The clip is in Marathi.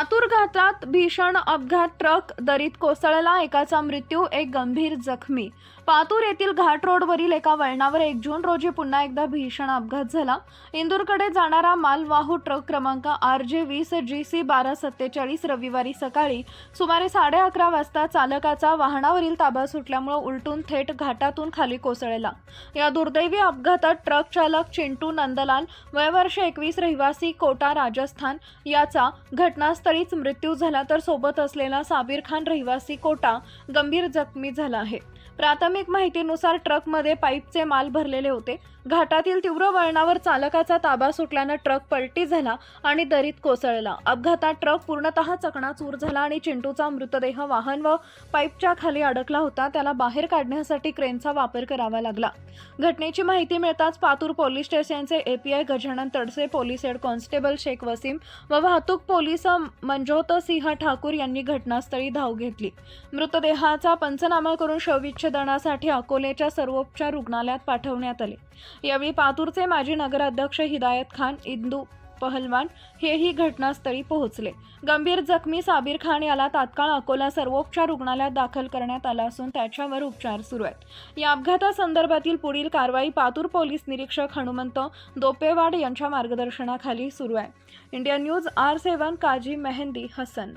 लातूर घाटात भीषण अपघात ट्रक दरीत कोसळला. एकाचा मृत्यू एक गंभीर जखमी. पातूर येथील घाट रोडवरील एका वळणावर एक जून रोजी पुन्हा एकदा भीषण अपघात झाला. इंदूरकडे जाणारा मालवाहू ट्रक क्रमांक आर जे वीस जी सी बारा सत्तेचाळीस रविवारी सकाळी सुमारे साडे अकरा वाजता चालकाचा वाहनावरील ताबा सुटल्यामुळे उलटून थेट घाटातून खाली कोसळला. या दुर्दैवी अपघातात ट्रक चालक चिंटू नंदलाल वयवर्ष एकवीस रहिवासी कोटा राजस्थान याचा घटनास्थळीच मृत्यू झाला तर सोबत असलेला साबीर खान रहिवासी कोटा गंभीर जखमी झाला आहे. प्राथमिक माहितीनुसार ट्रकमध्ये पाईपचे माल भरलेले होते. घाटातील तीव्र वळणावर चालकाचा ताबा सुटल्यानं ट्रक पलटी झाला आणि दरीत कोसळला. अपघातात ट्रक पूर्णतः चकणाचूर झाला आणि चिंटूचा मृतदेह वाहन व पाईपच्या खाली अडकला होता. त्याला बाहेर काढण्यासाठी क्रेनचा वापर करावा लागला. घटनेची माहिती मिळताच पातूर पोलीस स्टेशनचे API Gajanan Tadse police head constable Shaikh Wasim व वाहतूक पोलीस मंजोत सिंह ठाकूर यांनी घटनास्थळी धाव घेतली. मृतदेहाचा पंचनामा करून शवविच्छेदनासाठी अकोलेच्या सर्वोपचार रुग्णालयात पाठवण्यात आले. यावेळी पातूरचे माजी नगराध्यक्ष हिदायत खान इंदू पहलवान हेही घटनास्थळी पोहोचले. गंभीर जखमी साबीर खान याला तात्काळ अकोला सर्वोपचार रुग्णालयात दाखल करण्यात आला असून त्याच्यावर उपचार सुरू आहेत. या अपघातासंदर्भातील पुढील कारवाई पातूर पोलीस निरीक्षक हनुमंत दोपेवाड यांच्या मार्गदर्शनाखाली सुरू आहे. India news R seven Kazi Mehndi Hasan.